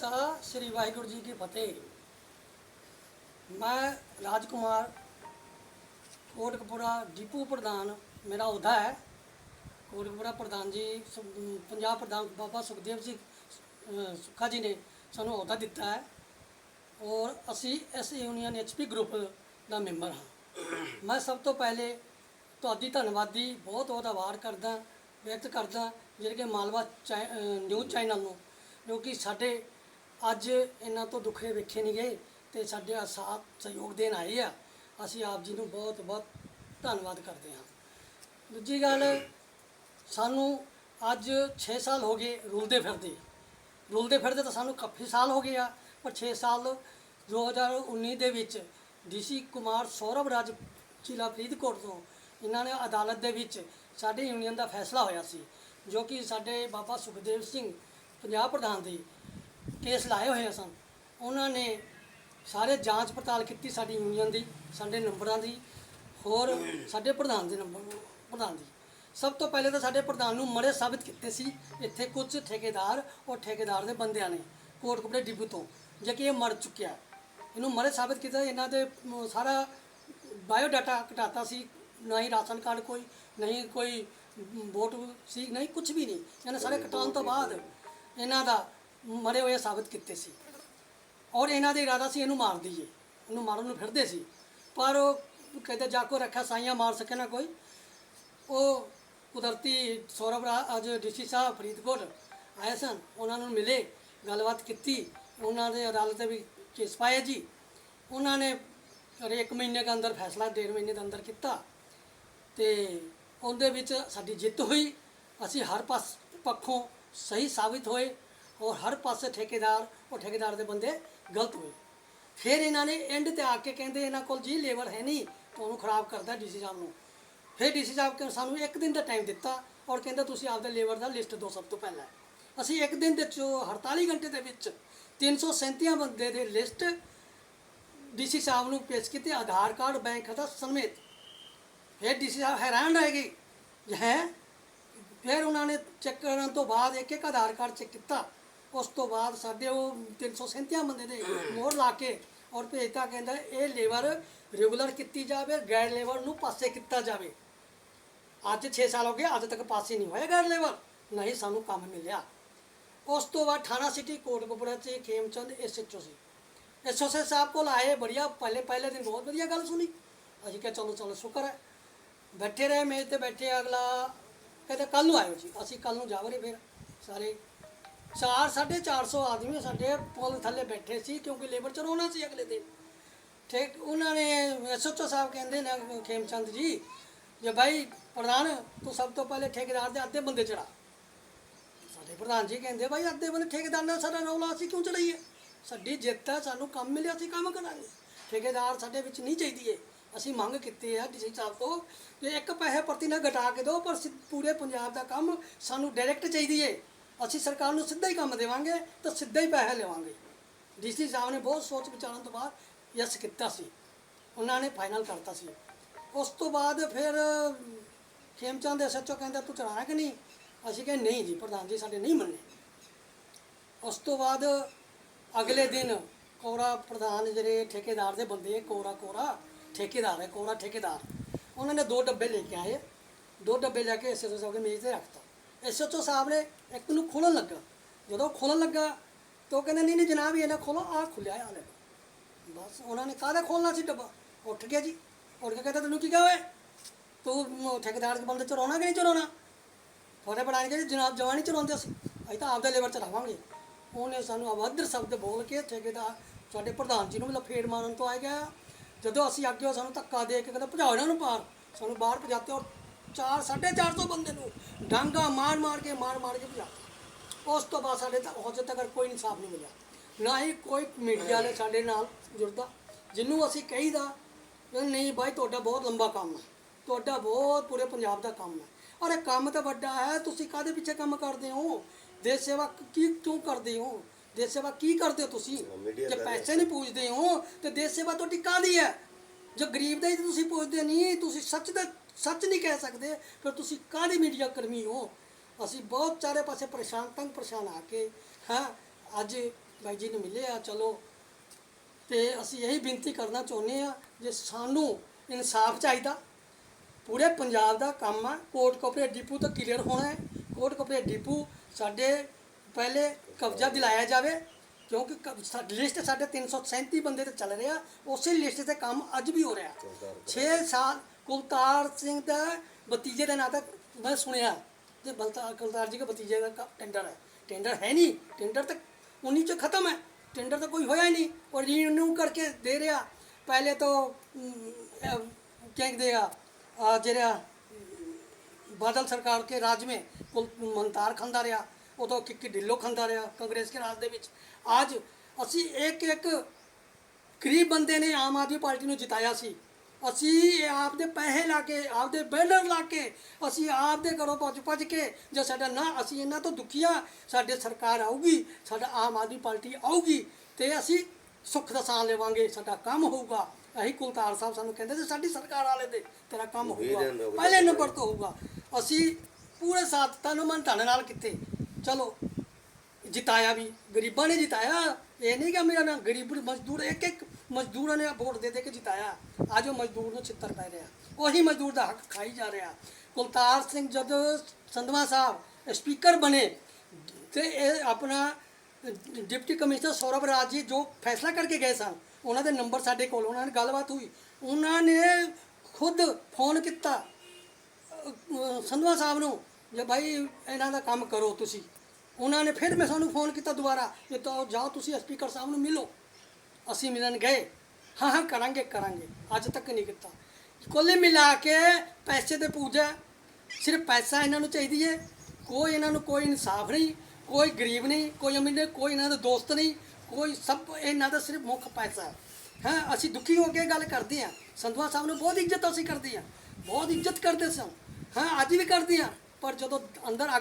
ਖਾਲਸਾ ਸ੍ਰੀ ਵਾਹਿਗੁਰੂ ਜੀ ਕੀ ਫਤਿਹ। ਮੈਂ ਰਾਜਕੁਮਾਰ ਕੋਟਕਪੁਰਾ ਡਿਪੂ ਪ੍ਰਧਾਨ ਮੇਰਾ ਅਹੁਦਾ ਹੈ। ਕੋਟਕਪੁਰਾ ਪ੍ਰਧਾਨ ਜੀ ਪੰਜਾਬ ਪ੍ਰਧਾਨ ਬਾਬਾ ਸੁਖਦੇਵ ਜੀ ਅ, ਸੁੱਖਾ ਜੀ ਨੇ ਸਾਨੂੰ ਅਹੁਦਾ ਦਿੱਤਾ ਹੈ ਔਰ ਅਸੀਂ ਇਸ ਯੂਨੀਅਨ ਐਚਪੀ ਗਰੁੱਪ ਦਾ ਮੈਂਬਰ ਹਾਂ। ਮੈਂ ਸਭ ਤੋਂ ਪਹਿਲੇ ਤੁਹਾਡੀ ਧੰਨਵਾਦੀ ਬਹੁਤ ਬਹੁਤ ਆਭਾਰ ਕਰਦਾ ਵਿਅਕਤ ਕਰਦਾ ਜਿਹੜੇ ਕਿ ਮਾਲਵਾ ਚੈ- ਨਿਊਜ਼ ਚੈਨਲ ਨੂੰ ਜੋ ਕਿ ਸਾਡੇ ਅੱਜ ਇਹਨਾਂ ਤੋਂ ਦੁੱਖੇ ਵੇਖੇ ਨਹੀਂ ਗਏ ਤੇ ਸਾਡੇ ਆ ਸਾਥ ਸਹਿਯੋਗ ਦੇਣ ਆਏ ਆ। ਅਸੀਂ ਆਪ ਜੀ ਨੂੰ ਬਹੁਤ ਬਹੁਤ ਧੰਨਵਾਦ ਕਰਦੇ ਹਾਂ। ਦੂਜੀ ਗੱਲ, ਸਾਨੂੰ ਅੱਜ 6 ਸਾਲ ਹੋ ਗਏ ਰੁਲਦੇ ਫਿਰਦੇ। ਰੁਲਦੇ ਫਿਰਦੇ ਤਾਂ ਸਾਨੂੰ ਕਾਫੀ ਸਾਲ ਹੋ ਗਏ ਆ, ਪਰ 6 ਸਾਲ 2019 ਦੇ ਵਿੱਚ ਡੀਸੀ ਕੁਮਾਰ ਸੌਰਵ ਰਾਜ ਜ਼ਿਲ੍ਹਾ ਫਰੀਦਕੋਟ ਤੋਂ ਇਹਨਾਂ ਨੇ ਅਦਾਲਤ ਦੇ ਵਿੱਚ ਸਾਡੇ ਯੂਨੀਅਨ ਦਾ ਫੈਸਲਾ ਹੋਇਆ ਸੀ, ਜੋ ਕਿ ਸਾਡੇ ਬਾਬਾ ਸੁਖਦੇਵ ਸਿੰਘ, ਪੰਜਾਬ ਪ੍ਰਧਾਨ ਦੇ ਕੇਸ ਲਾਏ ਹੋਏ ਸਨ। ਉਹਨਾਂ ਨੇ ਸਾਰੇ ਜਾਂਚ ਪੜਤਾਲ ਕੀਤੀ ਸਾਡੀ ਯੂਨੀਅਨ ਦੀ ਸਾਡੇ ਨੰਬਰਾਂ ਦੀ ਹੋਰ ਸਾਡੇ ਪ੍ਰਧਾਨ ਦੇ ਨੰਬਰ ਪ੍ਰਧਾਨ ਦੀ। ਸਭ ਤੋਂ ਪਹਿਲੇ ਤਾਂ ਸਾਡੇ ਪ੍ਰਧਾਨ ਨੂੰ ਮੜੇ ਸਾਬਿਤ ਕੀਤੇ ਸੀ। ਇੱਥੇ ਕੁਝ ਠੇਕੇਦਾਰ ਔਰ ਠੇਕੇਦਾਰ ਦੇ ਬੰਦਿਆਂ ਨੇ ਕੋਟਕਪੁਰੇ ਡਿਪੂ ਤੋਂ ਜੇ ਕਿ ਇਹ ਮਰ ਚੁੱਕਿਆ। ਇਹਨੂੰ ਮੜੇ ਸਾਬਿਤ ਕੀਤਾ ਇਹਨਾਂ ਦੇ ਸਾਰਾ ਬਾਇਓ ਡਾਟਾ ਘਟਾਤਾ ਸੀ। ਨਾ ਹੀ ਰਾਸ਼ਨ ਕਾਰਡ ਕੋਈ ਨਹੀਂ ਕੋਈ ਵੋਟ ਸੀ ਨਹੀਂ ਕੁਝ ਵੀ ਨਹੀਂ। ਇਹਨਾਂ ਸਾਰੇ ਕਟਾਉਣ ਤੋਂ ਬਾਅਦ ਇਹਨਾਂ ਦਾ ਮਰੇ ਹੋਏ ਸਾਬਿਤ ਕੀਤੇ ਸੀ। ਔਰ ਇਹਨਾਂ ਦਾ ਇਰਾਦਾ ਸੀ ਇਹਨੂੰ ਮਾਰ ਦਈਏ। ਇਹਨੂੰ ਮਾਰਨ ਨੂੰ ਫਿਰਦੇ ਸੀ। ਪਰ ਉਹ ਕਹਿੰਦੇ, ਜਾ ਕੋ ਰੱਖਿਆ ਸਾਈਆਂ ਮਾਰ ਸਕੇ ਨਾ ਕੋਈ। ਉਹ ਕੁਦਰਤੀ ਸੌਰਵ ਰਾ- ਅੱਜ ਡੀਸੀ ਸਾਹਿਬ ਫਰੀਦਕੋਟ ਆਏ ਸਨ। ਉਹਨਾਂ ਨੂੰ ਮਿਲੇ, ਗੱਲਬਾਤ ਕੀਤੀ। ਉਹਨਾਂ ਦੇ ਅਦਾਲਤ ਦੇ ਵੀ ਕੇਸ ਪਾਇਆ ਜੀ। ਉਹਨਾਂ ਨੇ ਇੱਕ ਮਹੀਨੇ ਦੇ ਅੰਦਰ ਫੈਸਲਾ, ਡੇਢ ਮਹੀਨੇ ਦੇ ਅੰਦਰ ਕੀਤਾ। ਤੇ ਉਹਦੇ ਵਿੱਚ ਸਾਡੀ ਜਿੱਤ ਹੋਈ। ਅਸੀਂ ਹਰ ਪਾਸ ਪੱਖੋਂ ਸਹੀ ਸਾਬਿਤ ਹੋਏ। ਔਰ ਹਰ ਪਾਸੇ ਠੇਕੇਦਾਰ ਔਰ ਠੇਕੇਦਾਰ ਦੇ ਬੰਦੇ ਗਲਤ ਹੋਏ। ਫਿਰ ਇਹਨਾਂ ਨੇ ਐਂਡ ਤੇ ਆ ਕੇ ਕਹਿੰਦੇ, ਇਹਨਾਂ ਕੋਲ ਜੀ ਲੇਬਰ ਹੈ ਨਹੀਂ ਤੁਹਾਨੂੰ ਖਰਾਬ ਕਰਦਾ ਡੀਸੀ ਸਾਹਿਬ ਨੂੰ। ਫਿਰ ਡੀਸੀ ਸਾਹਿਬ ਕਿ ਸਾਨੂੰ ਇੱਕ ਦਿਨ ਦਾ ਟਾਈਮ ਦਿੱਤਾ ਔਰ ਕਹਿੰਦਾ, ਤੁਸੀਂ ਆਪਦੇ ਲੇਬਰ ਦਾ ਲਿਸਟ ਦਿਓ ਸਭ ਤੋਂ ਪਹਿਲਾਂ ਅਸੀਂ ਇੱਕ ਦਿਨ ਦੇ ਚੋ 48 ਘੰਟੇ ਦੇ ਵਿੱਚ 337 ਬੰਦੇ ਦੇ ਲਿਸਟ ਡੀਸੀ ਸਾਹਿਬ ਨੂੰ ਪੇਸ਼ ਕੀਤੀ। ਆਧਾਰ ਕਾਰਡ, ਬੈਂਕ ਖਾਤਾ ਸਮੇਤ ਫਿਰ ਡੀਸੀ ਸਾਹਿਬ ਹੈਰਾਨ ਰਹਿ ਗਏ। ਹੈ? ਫਿਰ ਉਹਨਾਂ ਨੇ ਚੈੱਕ ਕਰਨ ਤੋਂ ਬਾਅਦ ਇੱਕ ਇੱਕ ਆਧਾਰ ਕਾਰਡ ਚੈੱਕ ਕੀਤਾ। ਉਸ ਤੋਂ ਬਾਅਦ ਸਾਡੇ ਉਹ 337 ਬੰਦੇ ਦੇ ਮੋਹਰ ਲਾ ਕੇ ਔਰ ਭੇਜਤਾ, ਕਹਿੰਦਾ ਇਹ ਲੇਬਰ ਰੈਗੂਲਰ ਕੀਤੀ ਜਾਵੇ, ਗੈਰ ਲੇਬਰ ਨੂੰ ਪਾਸੇ ਕੀਤਾ ਜਾਵੇ। ਅੱਜ 6 ਸਾਲ ਹੋ ਗਏ, ਅੱਜ ਤੱਕ ਪਾਸੇ ਨਹੀਂ ਹੋਇਆ ਗੈਰ ਲੇਬਰ ਨਹੀਂ ਸਾਨੂੰ ਕੰਮ ਮਿਲਿਆ। ਉਸ ਤੋਂ ਬਾਅਦ ਥਾਣਾ ਸਿਟੀ ਕੋਟਕਪੁਰਾ ਚ ਖੇਮਚੰਦ ਐਸਐਚਓ ਸੀ। ਐਸਓਸੇ ਸਾਹਿਬ ਕੋਲ ਆਏ, ਬੜੀਆ ਪਹਿਲੇ ਪਹਿਲੇ ਦਿਨ ਬਹੁਤ ਵਧੀਆ ਗੱਲ ਸੁਣੀ। ਅਸੀਂ ਕਿਹਾ, ਚਲੋ ਚਲੋ, ਸ਼ੁਕਰ ਹੈ। ਬੈਠੇ ਰਹੇ, ਮੇਜ਼ ਤੇ ਬੈਠੇ, ਅਗਲਾ ਕਹਿੰਦੇ ਕੱਲ ਨੂੰ ਆਇਓ ਜੀ, ਅਸੀਂ ਕੱਲ ਨੂੰ ਜਾਵਰੇ ਫਿਰ ਸਾਰੇ। 4 450 ਆਦਮੀ ਸਾਡੇ ਪੁਲ ਥੱਲੇ ਬੈਠੇ ਸੀ ਕਿਉਂਕਿ ਲੇਬਰ ਚਲਾਉਣਾ ਸੀ ਅਗਲੇ ਦਿਨ। ਠੀਕ, ਉਹਨਾਂ ਨੇ ਐਸਓਚਓ ਸਾਹਿਬ ਕਹਿੰਦੇ ਨੇ, ਖੇਮਚੰਦ ਜੀ, ਜੇ ਭਾਈ ਪ੍ਰਧਾਨ, ਤੂੰ ਸਭ ਤੋਂ ਪਹਿਲੇ ਠੇਕੇਦਾਰ ਦੇ ਅੱਧੇ ਬੰਦੇ ਚੜਾ। ਸਾਡੇ ਪ੍ਰਧਾਨ ਜੀ ਕਹਿੰਦੇ ਭਾਈ ਅੱਧੇ ਬੰਦੇ ਠੇਕੇਦਾਰ ਨਾਲ ਸਾਡਾ ਰੌਲਾ ਅਸੀਂ ਕਿਉਂ ਚੜਾਈਏ ਸਾਡੀ ਜਿੱਤ ਹੈ, ਸਾਨੂੰ ਕੰਮ ਮਿਲਿਆ, ਅਸੀਂ ਕੰਮ ਕਰਾਂਗੇ। ਠੇਕੇਦਾਰ ਸਾਡੇ ਵਿੱਚ ਨਹੀਂ ਚਾਹੀਦੀ ਏ। ਅਸੀਂ ਮੰਗ ਕੀਤੀ ਹੈ ਡੀਸੀ ਸਾਹਿਬ ਤੋਂ ਕਿ ਇੱਕ ਪੈਸੇ ਪ੍ਰਤੀ ਨਾ ਘਟਾ ਕੇ ਦਿਓ, ਪਰ ਪੂਰੇ ਪੰਜਾਬ ਦਾ ਕੰਮ ਸਾਨੂੰ ਡਾਇਰੈਕਟ ਚਾਹੀਦੀ ਏ। ਅਸੀਂ ਸਰਕਾਰ ਨੂੰ ਸਿੱਧਾ ਹੀ ਕੰਮ ਦੇਵਾਂਗੇ ਤਾਂ ਸਿੱਧਾ ਹੀ ਪੈਸੇ ਲਵਾਂਗੇ। ਡੀਸੀ ਸਾਹਿਬ ਨੇ ਬਹੁਤ ਸੋਚ ਵਿਚਾਰਨ ਤੋਂ ਬਾਅਦ ਯਸ ਕੀਤਾ ਸੀ। ਉਹਨਾਂ ਨੇ ਫਾਈਨਲ ਕਰਤਾ ਸੀ। ਉਸ ਤੋਂ ਬਾਅਦ ਫਿਰ ਖੇਮਚੰਦ ਦੇ ਸੱਚੋ ਕਹਿੰਦਾ, ਤੂੰ ਚਲਾਣਾ ਕਿ ਨਹੀਂ? ਅਸੀਂ ਕਹਿੰਦੇ ਨਹੀਂ ਜੀ, ਪ੍ਰਧਾਨ ਜੀ, ਸਾਡੇ ਨਹੀਂ ਮੰਨੇ। ਉਸ ਤੋਂ ਬਾਅਦ ਅਗਲੇ ਦਿਨ ਕੋਰਾ ਪ੍ਰਧਾਨ ਜਿਹੜੇ ਠੇਕੇਦਾਰ ਦੇ ਬੰਦੇ ਕੋਰਾ ਕੋਰਾ, ਠੇਕੇਦਾਰ ਹੈ, ਕੋਰਾ ਠੇਕੇਦਾਰ। ਉਹਨਾਂ ਨੇ ਦੋ ਡੱਬੇ ਲੈ ਕੇ ਆਏ। ਦੋ ਡੱਬੇ ਲੈ ਕੇ ਐਸਐਚਓ ਸਾਹਿਬ ਦੇ ਮੇਜ਼ ਤੇ ਰੱਖਤਾ। ਐਸਐਚਓ ਸਾਹਿਬ ਨੇ ਇੱਕ ਨੂੰ ਖੋਲਣ ਲੱਗਾ। ਜਦੋਂ ਖੋਲਣ ਲੱਗਾ ਤਾਂ ਉਹ ਕਹਿੰਦੇ, ਨਹੀਂ ਨਹੀਂ ਜਨਾਬ, ਇਹ ਨਾ ਖੋਲੋ ਆ ਖੁੱਲਿਆ ਆ ਲੈ ਬਸ ਉਹਨਾਂ ਨੇ ਕਾਹਦਾ ਖੋਲਣਾ ਸੀ ਡੱਬਾ? ਉੱਠ ਗਿਆ ਜੀ। ਉੱਠ ਕੇ ਕਹਿੰਦਾ, ਤੈਨੂੰ ਕੀ ਕਹਾਂ ਓਏ? ਤੂੰ ਠੇਕੇਦਾਰ ਦੇ ਬੰਦੇ ਚਰਾਉਣਾ ਕਿ ਨਹੀਂ ਚਲਾਉਣਾ ਤੁਹਾਡੇ ਪੜਾਣ ਕੇ ਜਨਾਬ ਜਵਾਨੀ ਚਲਾਉਂਦੇ ਸੀ ਅਸੀਂ ਤਾਂ ਆਪਦਾ ਲੇਬਰ ਚਲਾਵਾਂਗੇ ਉਹਨੇ ਸਾਨੂੰ ਅਵਾਦਰ ਸ਼ਬਦ ਬੋਲ ਕੇ ਠੇਕੇਦਾਰ, ਸਾਡੇ ਪ੍ਰਧਾਨ ਜੀ ਨੂੰ ਵੀ ਲਫੇੜ ਮਾਰਨ ਤੋਂ ਆ ਗਿਆ। ਜਦੋਂ ਅਸੀਂ ਅੱਗੇ ਉਹ ਸਾਨੂੰ ਧੱਕਾ ਦੇ ਕੇ ਕਹਿੰਦਾ, ਭਜਾਓ ਇਹਨਾਂ ਨੂੰ ਪਾਰ ਸਾਨੂੰ ਬਾਹਰ ਭਜਾਤੇ ਔਰ 4 450 ਬੰਦੇ ਨੂੰ ਡਾਂਗਾ ਮਾਰ ਮਾਰ ਕੇ ਮਾਰ ਮਾਰ ਕੇ ਭਜਾਤਾ ਉਸ ਤੋਂ ਬਾਅਦ ਸਾਡੇ ਤੱਕ ਹਜੇ ਤੱਕ ਕੋਈ ਇਨਸਾਫ ਨਹੀਂ ਮਿਲਿਆ ਨਾ ਹੀ ਕੋਈ ਮੀਡੀਆ ਨੇ ਸਾਡੇ ਨਾਲ ਜੁੜਦਾ ਜਿਹਨੂੰ ਅਸੀਂ ਕਹੀਦਾ ਨਹੀਂ ਭਾਈ ਤੁਹਾਡਾ ਬਹੁਤ ਲੰਬਾ ਕੰਮ ਹੈ ਤੁਹਾਡਾ ਬਹੁਤ ਪੂਰੇ ਪੰਜਾਬ ਦਾ ਕੰਮ ਹੈ। ਔਰ ਇਹ ਕੰਮ ਤਾਂ ਵੱਡਾ ਹੈ ਤੁਸੀਂ ਕਾਦੇ ਪਿੱਛੇ ਕੰਮ ਕਰਦੇ ਹੋ? ਦੇਸ਼ ਸੇਵਾ ਕੀ ਕਿਉਂ ਕਰਦੇ ਹੋ? ਦੇਸ਼ ਸੇਵਾ ਕੀ ਕਰਦੇ ਹੋ ਤੁਸੀਂ? ਜੇ ਪੈਸੇ ਨਹੀਂ ਪੁੱਛਦੇ ਹੋ ਤੇ ਦੇਸ਼ ਸੇਵਾ ਤੁਹਾਡੀ ਕਾਦੀ ਹੈ? ਜੋ ਗਰੀਬ ਦਾ ਹੀ ਤੁਸੀਂ ਪੁੱਛਦੇ ਨਹੀਂ ਤੁਸੀਂ ਸੱਚ ਦਾ ਸੱਚ ਨਹੀਂ ਕਹਿ ਸਕਦੇ ਫਿਰ ਤੁਸੀਂ ਕਾਦੀ ਮੀਡੀਆ ਕਰਮੀ ਹੋ? ਅਸੀਂ ਬਹੁਤ ਚਾਰੇ ਪਾਸੇ ਪਰੇਸ਼ਾਨ ਤੰਗ ਪਰੇਸ਼ਾਨ ਆ ਕੇ ਹਾਂ ਅੱਜ ਬਾਈ ਜੀ ਨੂੰ ਮਿਲੇ ਆ ਚਲੋ। ਤੇ ਅਸੀਂ ਇਹੀ ਬੇਨਤੀ ਕਰਨਾ ਚਾਹੁੰਦੇ ਆ ਜੇ ਸਾਨੂੰ ਇਨਸਾਫ ਚਾਹੀਦਾ ਪੂਰੇ ਪੰਜਾਬ ਦਾ ਕੰਮ ਆ ਕੋਟ ਕੋਪਰੇ ਡਿਪੂ ਤਾਂ ਕਲੀਅਰ ਹੋਣਾ ਹੈ। ਕੋਟ ਕੋਪਰੇ ਡਿਪੂ ਸਾਡੇ ਪਹਿਲੇ ਕਬਜ਼ਾ ਦਿਲਾਇਆ ਜਾਵੇ ਕਿਉਂਕਿ ਲਿਸਟ ਸਾਡੇ 337 ਬੰਦੇ ਤੇ ਚੱਲ ਰਿਹਾ ਉਸੇ ਲਿਸਟ ਤੇ ਕੰਮ ਅੱਜ ਵੀ ਹੋ ਰਿਹਾ। 6 ਸਾਲ ਕੁਲਤਾਰ ਸਿੰਘ ਦਾ ਭਤੀਜੇ ਦਾ ਨਾਂ ਤਾਂ ਮੈਂ ਸੁਣਿਆ ਜੇ ਬਲਤਾਰ ਕੁਲਤਾਰ ਜੀ ਦੇ ਭਤੀਜੇ ਦਾ ਟੈਂਡਰ ਹੈ ਟੈਂਡਰ ਹੈ ਨਹੀਂ ਟੈਂਡਰ ਤਾਂ 19 ਚ ਖਤਮ ਹੈ ਟੈਂਡਰ ਤਾਂ ਕੋਈ ਹੋਇਆ ਹੀ ਨਹੀਂ ਔਰ ਰੀਨਿਊ ਕਰਕੇ ਦੇ ਰਿਹਾ ਪਹਿਲੇ ਤਾਂ क्या देगा आ, जरा बादल सरकार के राज में कुल ਮੰਤਾਰ ਖਾਂਦਾ ਰਿਹਾ ਉਦੋਂ ਕਿੱਕੀ ਢਿੱਲੋ ਖਾਂਦਾ ਰਿਹਾ ਕਾਂਗਰਸ ਦੇ ਰਾਜ ਦੇ ਵਿੱਚ ਅੱਜ ਅਸੀਂ ਇੱਕ ਇੱਕ ਗਰੀਬ ਬੰਦੇ ਨੇ ਆਮ ਆਦਮੀ ਪਾਰਟੀ ਨੂੰ ਜਿਤਾਇਆ ਸੀ ਅਸੀਂ ਆਪਦੇ ਪੈਸੇ ਲਾ ਕੇ ਆਪਦੇ ਬੈਨਰ ਲਾ ਕੇ ਅਸੀਂ ਆਪਦੇ ਘਰੋਂ ਭੱਜ ਭੱਜ ਕੇ ਜੇ ਸਾਡਾ ਨਾ ਅਸੀਂ ਇਹਨਾਂ ਤੋਂ ਦੁਖੀਆ ਸਾਡੇ ਸਰਕਾਰ ਆਊਗੀ ਸਾਡਾ ਆਮ ਆਦਮੀ ਪਾਰਟੀ ਆਊਗੀ ਤੇ ਅਸੀਂ ਸੁੱਖ ਦਾ ਸਾਹ ਲਵਾਂਗੇ ਸਾਡਾ ਕੰਮ ਹੋਊਗਾ। ਅਸੀਂ ਕੁਲਤਾਰ ਸਾਹਿਬ ਸਾਨੂੰ ਕਹਿੰਦੇ ਸੀ ਸਾਡੀ ਸਰਕਾਰ ਵਾਲੇ ਦੇ ਤੇਰਾ ਕੰਮ ਹੋਊਗਾ। ਪਹਿਲੇ ਨੰਬਰ ਤੋਂ ਹੋਊਗਾ। ਅਸੀਂ ਪੂਰੇ ਸਾਥ ਤਨ ਮਨ ਧਨ ਨਾਲ ਕਿਤੇ। ਚਲੋ ਜਿਤਾਇਆ ਵੀ ਗਰੀਬਾਂ ਨੇ ਜਿਤਾਇਆ। ਇਹ ਨਹੀਂ ਕਿ ਮੇਰਾ ਨਾ ਗਰੀਬ ਮਜ਼ਦੂਰ ਇੱਕ ਇੱਕ ਮਜ਼ਦੂਰਾਂ ਨੇ ਵੋਟ ਦੇ ਦੇ ਕੇ ਜਿਤਾਇਆ। ਅੱਜ ਉਹ ਮਜ਼ਦੂਰ ਨੂੰ ਚਿੱਤਰ ਪੈ ਰਿਹਾ। ਉਹੀ ਮਜ਼ਦੂਰ ਦਾ ਹੱਕ ਖਾਈ ਜਾ ਰਿਹਾ। ਕੁਲਤਾਰ ਸਿੰਘ ਜਦੋਂ ਸੰਧਵਾ ਸਾਹਿਬ ਸਪੀਕਰ ਬਣੇ ਤੇ ਇਹ ਆਪਣਾ ਡਿਪਟੀ ਕਮਿਸ਼ਨਰ ਸੌਰਵ ਰਾਜ ਜੀ ਜੋ ਫੈਸਲਾ ਕਰਕੇ ਗਏ ਸਨ, ਉਹਨਾਂ ਦੇ ਨੰਬਰ ਸਾਡੇ ਕੋਲ, ਉਹਨਾਂ ਨਾਲ ਗੱਲਬਾਤ ਹੋਈ। ਉਹਨਾਂ ਨੇ ਖੁਦ ਫੋਨ ਕੀਤਾ, ਅਹ ਸੰਧਵਾ ਸਾਹਿਬ ਨੂੰ ਜੇ ਭਾਈ ਇਹਨਾਂ ਦਾ ਕੰਮ ਕਰੋ ਤੁਸੀਂ। ਉਹਨਾਂ ਨੇ ਫਿਰ ਮੈਂ ਸਾਨੂੰ ਫੋਨ ਕੀਤਾ ਦੁਬਾਰਾ ਕਿ ਤਾਂ ਜਾਓ ਤੁਸੀਂ ਸਪੀਕਰ ਸਾਹਿਬ ਨੂੰ ਮਿਲੋ। ਅਸੀਂ ਮਿਲਣ ਗਏ। ਹਾਂ ਹਾਂ, ਕਰਾਂਗੇ ਕਰਾਂਗੇ। ਅੱਜ ਤੱਕ ਨਹੀਂ ਕੀਤਾ। ਕੁੱਲ ਮਿਲਾ ਕੇ ਪੈਸੇ ਤੇ ਪੂਜਾ। ਸਿਰਫ ਪੈਸਾ ਇਹਨਾਂ ਨੂੰ ਚਾਹੀਦੀ ਹੈ ਕੋਈ ਇਹਨਾਂ ਨੂੰ ਕੋਈ ਇਨਸਾਫ ਨਹੀਂ, ਕੋਈ ਗਰੀਬ ਨਹੀਂ, ਕੋਈ ਅਮੀਰ ਨਹੀਂ ਕੋਈ ਇਹਨਾਂ ਦੇ ਦੋਸਤ ਨਹੀਂ, ਕੋਈ ਸਭ ਇਹਨਾਂ ਦਾ ਸਿਰਫ ਮੁੱਖ ਪੈਸਾ। ਹੈ ਹਾਂ ਅਸੀਂ ਦੁਖੀ ਹੋ ਕੇ ਗੱਲ ਕਰਦੇ ਹਾਂ। ਸੰਧਵਾ ਸਾਹਿਬ ਨੂੰ ਬਹੁਤ ਇੱਜ਼ਤ ਅਸੀਂ ਕਰਦੇ ਹਾਂ। ਬਹੁਤ ਇੱਜ਼ਤ ਕਰਦੇ ਸਨ ਹਾਂ, ਅੱਜ ਵੀ ਕਰਦੇ ਹਾਂ। ਪਰ ਜਦੋਂ ਅੰਦਰ ਆ